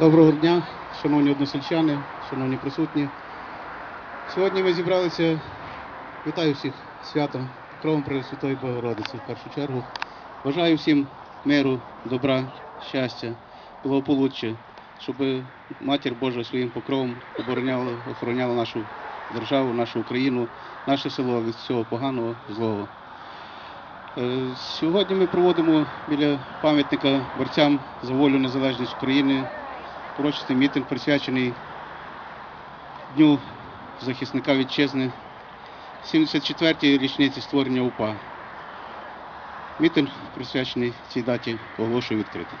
Доброго дня, шановні односельчани, шановні присутні. Сьогодні ми зібралися, вітаю всіх святом Кровом Пресвятої Богородиці в першу чергу. Бажаю всім миру, добра, щастя, благополуччя, щоб Матір Божа своїм покровом обороняла, охороняла нашу державу, нашу Україну, наше село від всього поганого, злого. Е, Сьогодні ми проводимо біля пам'ятника борцям за волю незалежність України урочистий мітинг присвячений Дню захисника вітчизни, 74-й річниці створення УПА. Мітинг присвячений цій даті оголошую відкритим.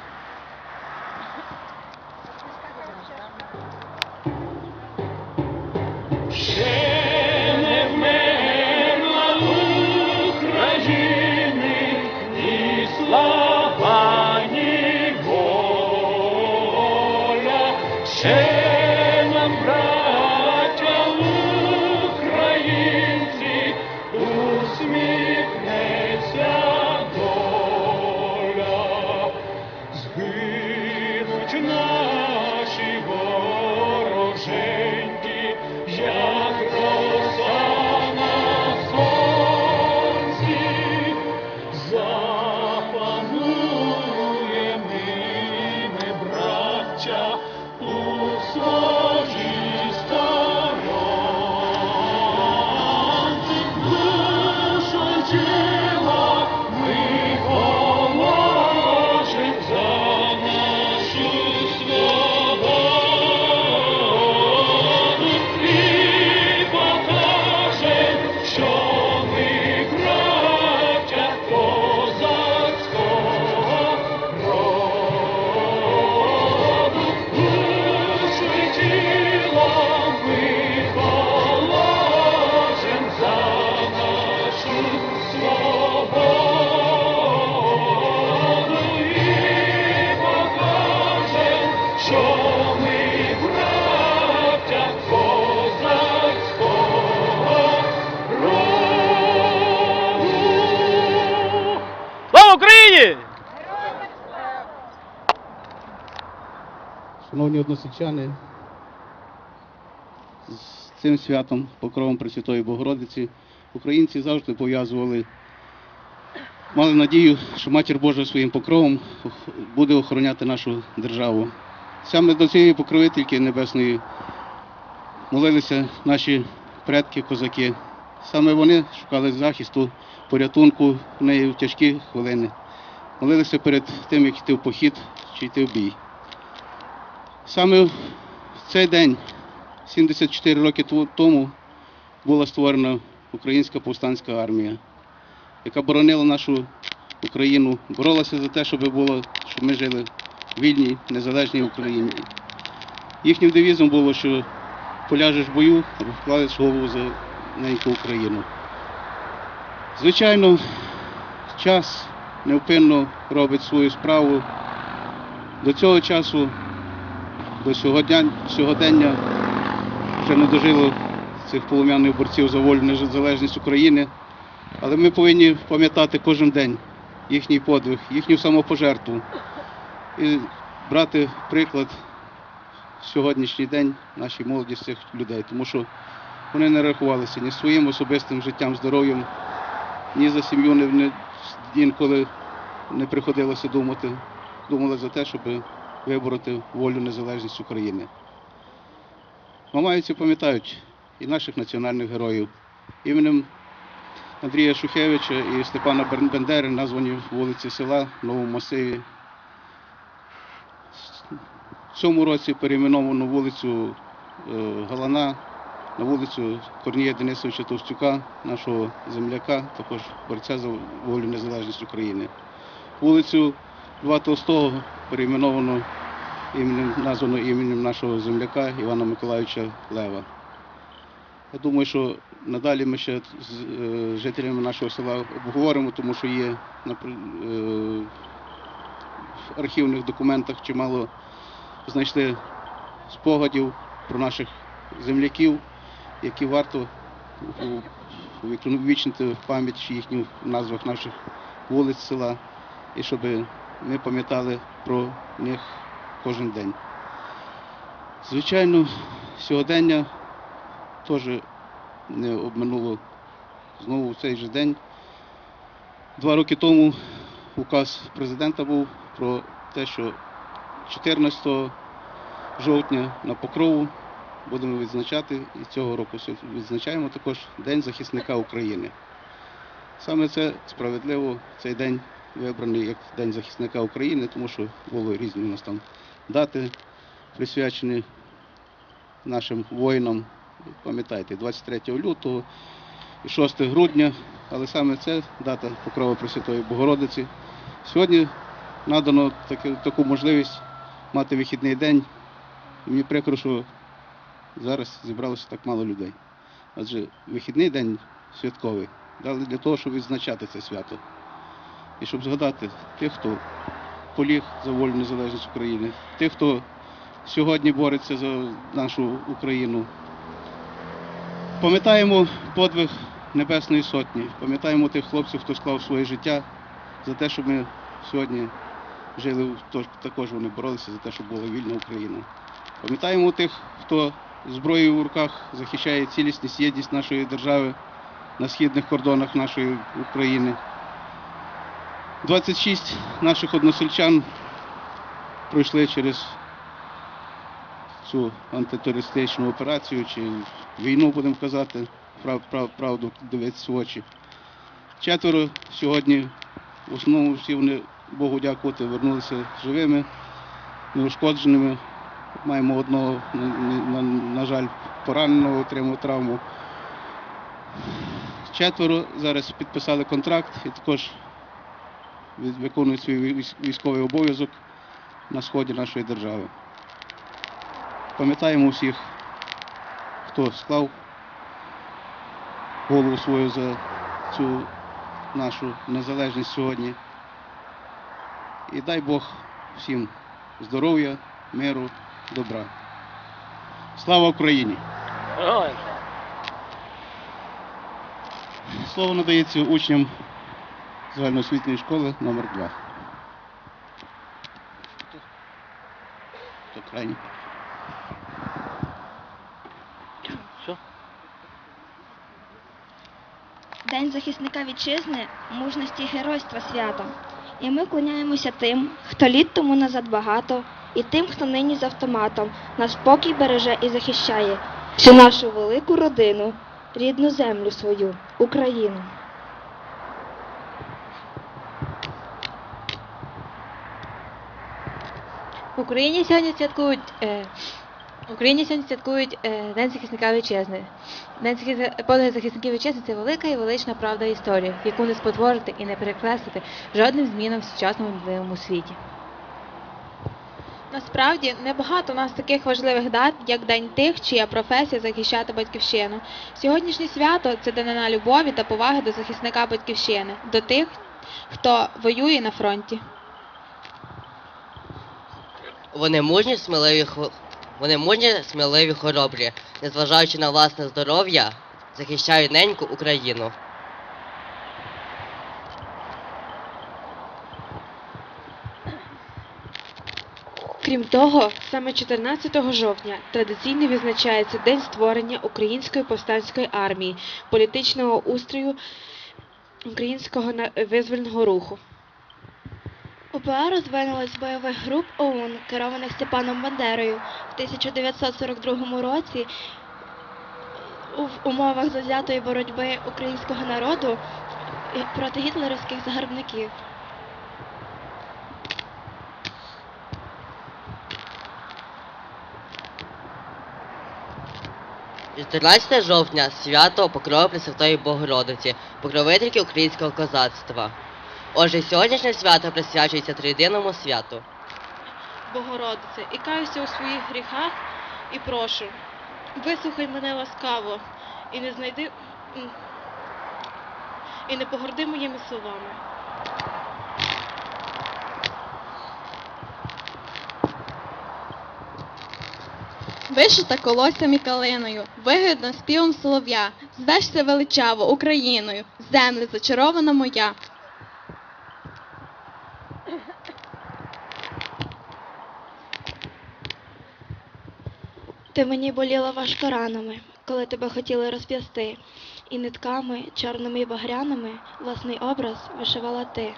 Hey. Україні! Шановні односельчани, з цим святом, покровом Пресвятої Богородиці, українці завжди пов'язували, мали надію, що Матір Божа своїм покровом буде охороняти нашу державу. Саме до цієї покровительки небесної молилися наші предки, козаки. Саме вони шукали захисту, порятунку в неї в тяжкі хвилини. Молилися перед тим, як йти в похід чи йти в бій. Саме в цей день, 74 роки тому, була створена Українська повстанська армія, яка боронила нашу Україну, боролася за те, щоб було, щоб ми жили в вільній, незалежній Україні. Їхнім девізом було, що поляжеш в бою, вкладеш голову за неньку Україну. Звичайно, час невпинно робить свою справу. До цього часу до сьогодення вже не дожило цих полум'яних борців за волю незалежність України. Але ми повинні пам'ятати кожен день їхній подвиг, їхню самопожертву і брати приклад в сьогоднішній день нашій молоді з цих людей, тому що вони не рахувалися ні своїм особистим життям, здоров'ям, ні за сім'ю не, інколи не приходилося думати. Думали за те, щоб вибороти волю незалежність України. Мамайці пам'ятають і наших національних героїв. Іменем Андрія Шухевича і Степана Бен- Бендери названі вулиці села в Новому масиві. В цьому році перейменовано вулицю е, Галана на вулицю Корнія Денисовича Товстюка, нашого земляка, також борця за волю незалежність України. Вулицю Льва Толстого перейменовано іменем, названо іменем нашого земляка Івана Миколаївича Лева. Я думаю, що надалі ми ще з е, жителями нашого села обговоримо, тому що є е, в архівних документах чимало знайшли спогадів про наших земляків, які варто увічнити пам'ять їхню в назвах наших вулиць села, і щоб ми пам'ятали про них кожен день. Звичайно, сьогодення теж не обминуло знову в цей же день. Два роки тому указ президента був про те, що 14 жовтня на Покрову будемо відзначати, і цього року відзначаємо також День захисника України. Саме це справедливо, цей день вибраний як День захисника України, тому що були різні у нас там дати, присвячені нашим воїнам. Пам'ятаєте, 23 лютого і 6 грудня, але саме це дата Покрова Пресвятої Богородиці. Сьогодні надано таку можливість мати вихідний день. Мені прикро, що зараз зібралося так мало людей. Адже вихідний день святковий дали для того, щоб відзначати це свято. І щоб згадати тих, хто поліг за вольну незалежність України, тих, хто сьогодні бореться за нашу Україну. Пам'ятаємо подвиг Небесної Сотні, пам'ятаємо тих хлопців, хто склав своє життя за те, щоб ми сьогодні жили, також вони боролися за те, щоб була вільна Україна. Пам'ятаємо тих, хто зброєю в руках захищає цілісність, єдність нашої держави на східних кордонах нашої України. 26 наших односельчан пройшли через цю антитерористичну операцію чи війну, будемо казати, прав, прав, правду дивитися в очі. Четверо сьогодні, в основному всі вони, Богу дякувати, вернулися живими, неушкодженими. Маємо одного, на, жаль, пораненого, отримав травму. Четверо зараз підписали контракт і також виконують свій військовий обов'язок на сході нашої держави. Пам'ятаємо всіх, хто склав голову свою за цю нашу незалежність сьогодні. І дай Бог всім здоров'я, миру, добра. Слава Україні! Слово надається учням загальноосвітньої школи номер 2 Хто крайній? День захисника вітчизни, мужності і геройства свято. І ми клоняємося тим, хто літ тому назад багато, і тим, хто нині з автоматом наш спокій береже і захищає всю нашу велику родину, рідну землю свою, Україну. В Україні сьогодні святкують е, Україні сьогодні святкують е, День захисника вітчизни. День захисника подвиг захисників вітчизни це велика і велична правда історії, яку не спотворити і не перекреслити жодним змінам в сучасному світі. Насправді небагато у нас таких важливих дат, як День тих, чия професія захищати батьківщину. Сьогоднішнє свято це данина любові та поваги до захисника батьківщини, до тих, хто воює на фронті. Вони мужні, сміливі, вони мужні, сміливі, хоробрі, незважаючи на власне здоров'я, захищають неньку Україну. Крім того, саме 14 жовтня традиційно відзначається День створення Української повстанської армії, політичного устрою українського визвольного руху. УПА розвинулась з бойових груп ОУН, керованих Степаном Бандерою в 1942 році у умовах завзятої боротьби українського народу е, проти гітлерівських загарбників. – 14 жовтня свято Покрови Пресвятої Богородиці, покровительки українського козацтва. Отже, сьогоднішнє свято присвячується триєдиному святу. Богородице, і каюся у своїх гріхах і прошу, вислухай мене ласкаво і не знайди і не погорди моїми словами. Вишита колоссям і калиною, вигідна співом солов'я, звешся величаво Україною, земле зачарована моя. Ти мені боліла важко ранами, коли тебе хотіли розп'ясти, і нитками, чорними і багряними, власний образ вишивала ти.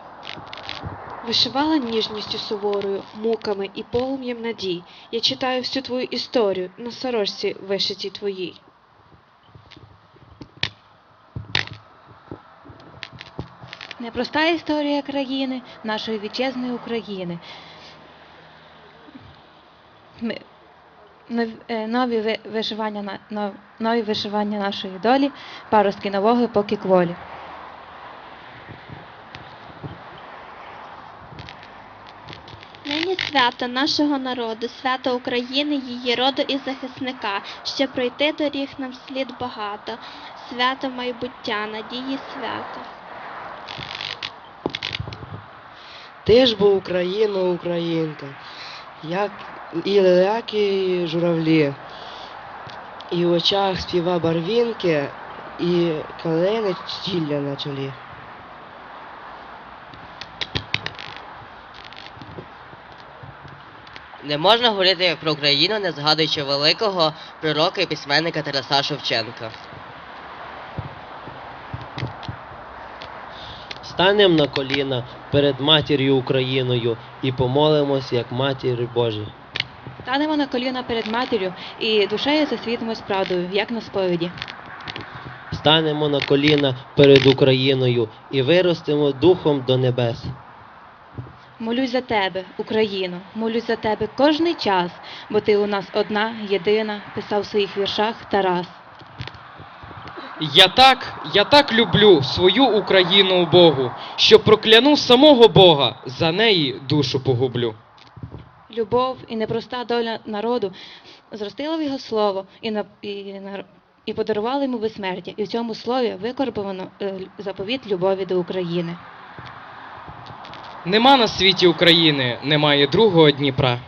Вишивала ніжністю суворою, муками і полум'ям надій. Я читаю всю твою історію на сорочці вишитій твоїй. Непроста історія країни, нашої вітчизної України. Ми, е, нові вишивання, нові вишивання нашої долі, паростки нового поки кволі. Нині свято нашого народу, свято України, її роду і захисника. Ще пройти доріг нам слід багато. Свято майбуття, надії свято. Ти ж бо Україна, Українка, як і леляки, і журавлі, і в очах співа барвінки, і калини стілля на чолі. Не можна говорити про Україну, не згадуючи великого пророка і письменника Тараса Шевченка. Станемо на коліна перед матір'ю Україною і помолимось, як матір Божій. Станемо на коліна перед матір'ю і душею засвітимось правдою, як на сповіді. Станемо на коліна перед Україною і виростемо духом до небес. Молюсь за тебе, Україно, молюсь за тебе кожний час, бо ти у нас одна, єдина, писав в своїх віршах Тарас. Я так, я так люблю свою Україну Богу, що прокляну самого Бога, за неї душу погублю. Любов і непроста доля народу зростила в його слово і, на, і, на- і подарувала йому безсмертя. І в цьому слові викорбовано е, заповіт любові до України. Нема на світі України, немає другого Дніпра.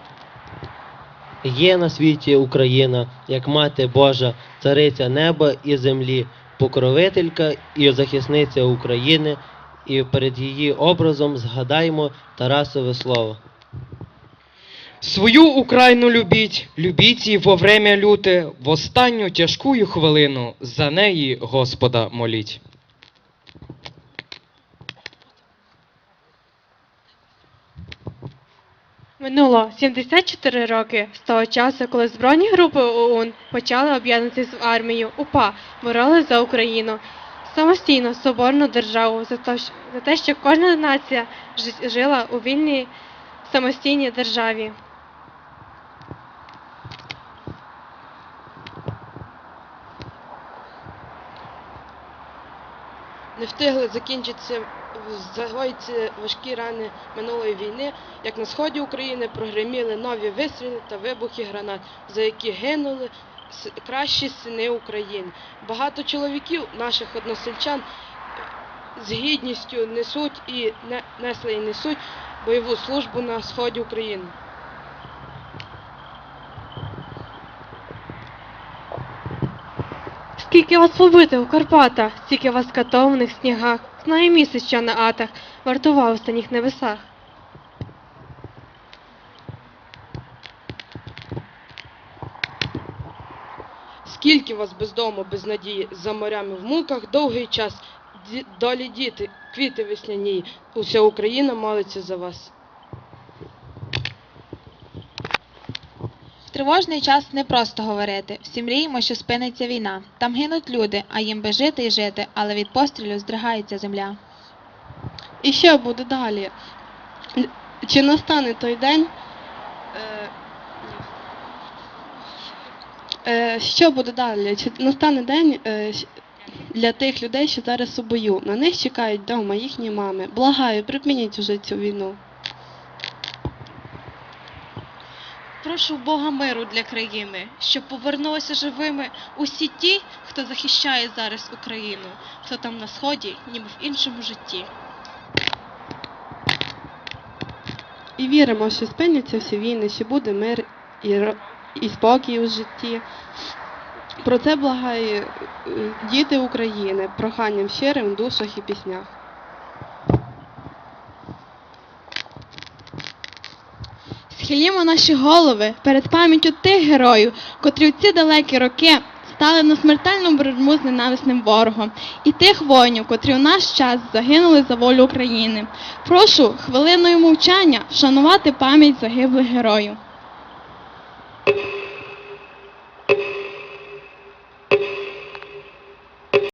Є на світі Україна, як мати Божа, цариця неба і землі, покровителька і захисниця України, і перед її образом згадаймо Тарасове слово. Свою Україну любіть, любіть її во время люте, в останню тяжкую хвилину, за неї Господа моліть. Минуло 74 роки з того часу, коли збройні групи ОУН почали об'єднатися в армію УПА, боролись за Україну, самостійну соборну державу, за те, що кожна нація жила у вільній самостійній державі. Не встигли закінчитися загоїться важкі рани минулої війни, як на сході України прогреміли нові вистріли та вибухи гранат, за які гинули кращі сини України. Багато чоловіків, наших односельчан, з гідністю несуть і не- несли і несуть бойову службу на сході України. Скільки вас побито у Карпатах, стільки вас катованих снігах, знає місце, що на атах, вартував у останніх небесах. Скільки вас без дому, без надії, за морями в муках довгий час, долі діти, квіти весняні, уся Україна молиться за вас. Тривожний час не просто говорити. Всі мріємо, що спиниться війна. Там гинуть люди, а їм би жити і жити, але від пострілю здригається земля. І що буде далі? Чи настане той день? Е, е, що буде далі? Чи настане день е, для тих людей, що зараз у бою? На них чекають вдома їхні мами. Благаю, припиніть уже цю війну. Прошу Бога миру для країни, щоб повернулися живими усі ті, хто захищає зараз Україну, хто там на сході, ніби в іншому житті. І віримо, що спиняться всі війни, що буде мир і, і спокій у житті. Про це благає е, діти України, проханням щирим в душах і піснях. Схилімо наші голови перед пам'яттю тих героїв, котрі в ці далекі роки стали на смертельну боротьбу з ненависним ворогом, і тих воїнів, котрі у наш час загинули за волю України. Прошу хвилиною мовчання вшанувати пам'ять загиблих героїв.